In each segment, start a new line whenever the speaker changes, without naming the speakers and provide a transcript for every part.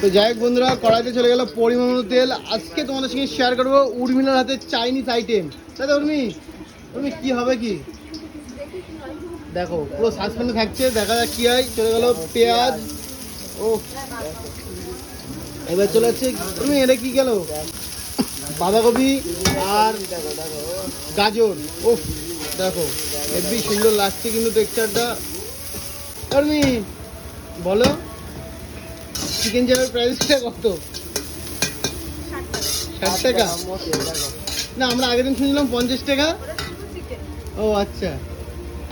তো যাই হোক বন্ধুরা, কড়াইতে চলে গেল পরিমাণ তেল। আজকে তোমাদের সঙ্গে শেয়ার করব উর্মিলার হাতে চাইনিজ আইটেম তাই তো উর্মি? উর্মি, কি হবে কি? দেখো, পুরো সাসপেন্ডে থাকছে, দেখা যাক কি হয়। চলে গেল পেঁয়াজ। ও এবার চলে যাচ্ছে, উর্মি, এটা কি গেল? বাঁধাকপি আর গাজর। ও দেখো, হেভি সুন্দর লাগছে কিন্তু টেক্সচারটা উর্মি, বলো। চিকেন চাপের প্রাইসটা কত? ষাট টাকা? না আমরা আগের দিন শুনলাম পঞ্চাশ টাকা। ও আচ্ছা।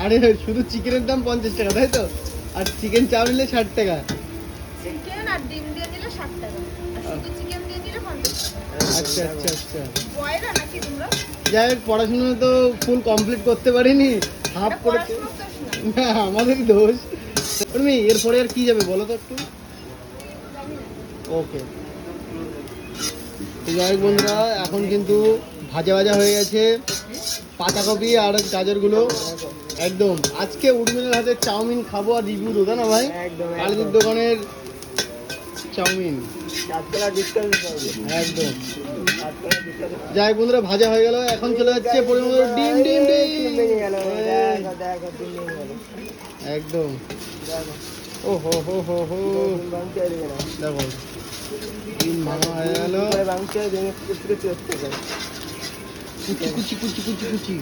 আরে শুধু চিকেনের দাম পঞ্চাশ টাকা তাই তো? আর চিকেন চাপ নিলে ষাট টাকা।
চিকেন আর ডিম দিয়ে দিলে ষাট টাকা। চিকেন দিয়ে দিলে পঞ্চাশ
আচ্ছা আচ্ছা আচ্ছা।
বয়রা নাকি তোমরা?
যাই হোক পড়াশোনা তো ফুল কমপ্লিট করতে পারিনি। হাফ
দোষ না।
আমাদেরই দোষ। এরপরে আর কি যাবে বলো তো একটু? ওকে তো যাই বন্ধুরা এখন কিন্তু ভাজা ভাজা হয়ে গেছে। পাতাকপি আর গাজরগুলো। একদম। আজকে উর্মিনের হাতে চাউমিন খাব আর রিভিউ দেবো না ভাই? আলিদুর দোকানের চাউমিন। একদম। যাই বন্ধুরা ভাজা হয়ে গেল। এখন চলে যাচ্ছে পরিমাণ ডিম ডিম একদম। ও হো হো হো হো দেখো ডিম ভাঙা হয়ে গেল
কুচি কুচি
কুচি কুচি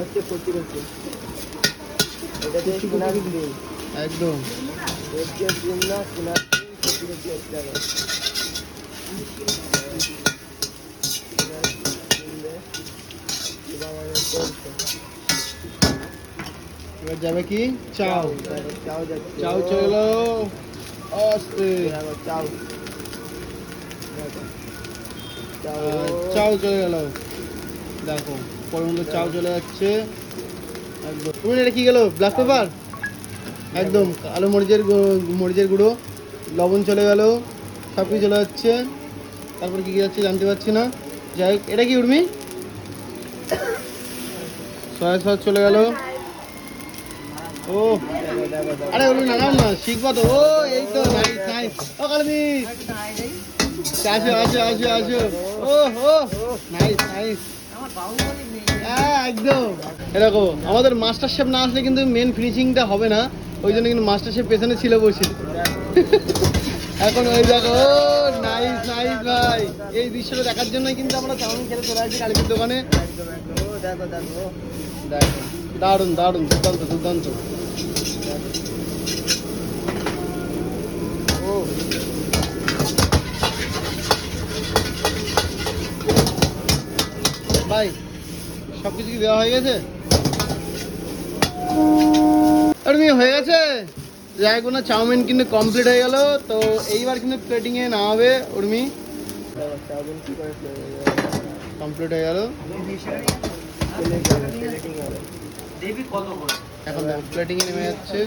কুচি কুচি কুচি এবার যাবে কি? চাও।
চাও যাচ্ছে।
চাও চলে আস্তে।
চাও। চাও
চলে গেল দেখো পরিমাণ চাও চলে যাচ্ছে। একদম। তুমি এটা কি গেল? Black pepper? একদম। কালো মরিচের মরিচের গুঁড়ো। লবণ চলে গেল। সব কিছু চলে যাচ্ছে। তারপর কি কি যাচ্ছে জানতে পারছি না। যাই হোক এটা কি উর্মি? সয়া সস চলে গেল। ও। আরে নাগাম না শিখবা তো। ও এই তো নাইস নাইস ও কালমি। আসো আসো আসো আসো। ও ও নাইস নাইস হ্যাঁ একদম। এরকম আমাদের মাস্টার শেফ না আসলে কিন্তু মেন ফিনিশিংটা হবে না। ওই জন্য কিন্তু মাস্টার শেফ পেছনে ছিল বসে। এখন ওই দেখো নাইস নাইস ভাই। এই দৃশ্যটা দেখার জন্যই কিন্তু আমরা চাউমিন চলে কালীপুর দোকানে।
দেখো দেখো।
দারুণ দারুণ দুর্দান্ত দুর্দান্ত ও ভাই, সব কিছু কি দেওয়া হয়ে গেছে? হয়ে গেছে। যাই কোনো চাউমিন কিন্তু কমপ্লিট হয়ে গেল, তো এইবার কিন্তু প্লেটিংয়ে না হবে উর্মি।
দেখো
কমপ্লিট হয়ে গেল। এখন দেখো প্লেটিংয়ে নেমে যাচ্ছে।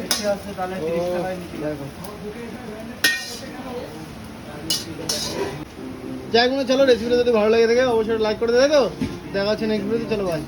যাই কোনো চলো রেসিপিটা যদি ভালো লাগে থাকে, অবশ্যই লাইক করে তো দেখা হচ্ছে নেক্সট ভিডিওতে চলো ভাই